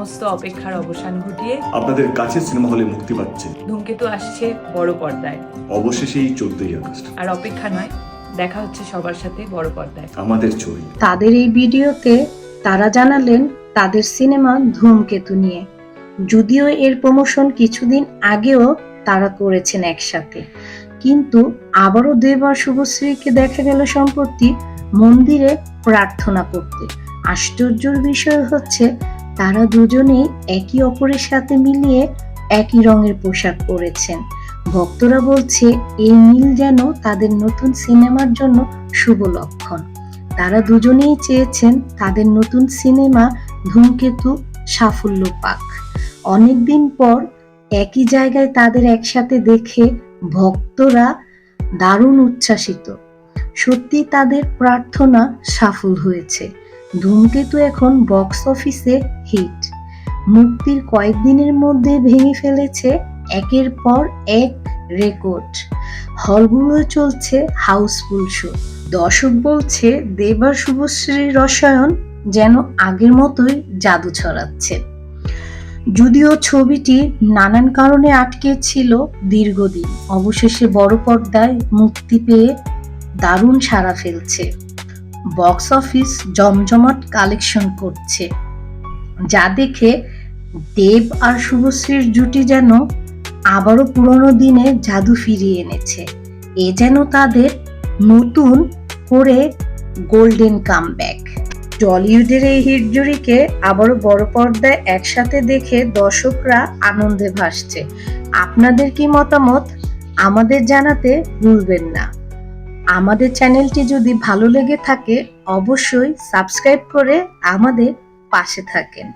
সমস্ত অপেক্ষার অবসান ঘটিয়ে আপনাদের কাছের সিনেমা হলে মুক্তি পাচ্ছে। ধূমকেতু আসছে বড় পর্দায়। অবশেষে এই চোদ্দই আগস্ট। আর অপেক্ষা নয় দেখা হচ্ছে সবার সাথে বড় পর্দায়। আমাদের ছবি। তাদের এই ভিডিওতে তারা জানালেন তাদের সিনেমা ধূমকেতু নিয়ে। যদিও এর প্রমোশন কিছুদিন আগেও তারা করেছেন একসাথে। কিন্তু আবারও দেব আর শুভশ্রীকে দেখা গেল সম্প্রতি মন্দিরে প্রার্থনা করতে। আশ্চর্যের বিষয় হচ্ছে তারা দুজনেই একে অপরের সাথে মিলিয়ে একই রঙের পোশাক পরেছেন। ভক্তরা বলছে, এই মিল যেন তাদের নতুন সিনেমার জন্য শুভ লক্ষণ। তারা দুজনেই চেয়েছেন তাদের নতুন সিনেমা ধূমকেতু সাফল্য পাক। অনেকদিন পর একই জায়গায় তাদের একসাথে দেখে ভক্তরা দারুণ উচ্ছ্বাসিত। সত্যি তাদের প্রার্থনা সফল হয়েছে। ধূমকেতু এখন বক্স অফিসে হিট মুক্তির কয়েকদিনের মধ্যে ভেঙে ফেলেছে একের পর এক রেকর্ড হলগুলো চলছে হাউসফুল শো দর্শক বলছে দেবা শুভশ্রীর রসায়ন যেন আগের মতোই জাদু ছড়াচ্ছে। যদিও ছবিটি নানান কারণে আটকে ছিল দীর্ঘদিন, অবশেষে বড় পর্দায় মুক্তি পেয়ে দারুণ সাড়া ফেলছে। বক্স অফিস জমজমাট কালেকশন করছে। যা দেখে দেব আর শুভশ্রীর জুটি যেন আবারও পুরনো দিনে জাদু ফিরিয়ে এনেছে। এ যেন তাদের নতুন করে গোল্ডেন কামব্যাক। টলিউডের এই হিট জুড়িকে আবারও বড় পর্দায় একসাথে দেখে দর্শকরা আনন্দে ভাসছে। আপনাদের কি মতামত? আমাদের জানাতে ভুলবেন না। আমাদের চ্যানেলটি যদি ভালো লেগে থাকে অবশ্যই সাবস্ক্রাইব করে আমাদের পাশে থাকেন।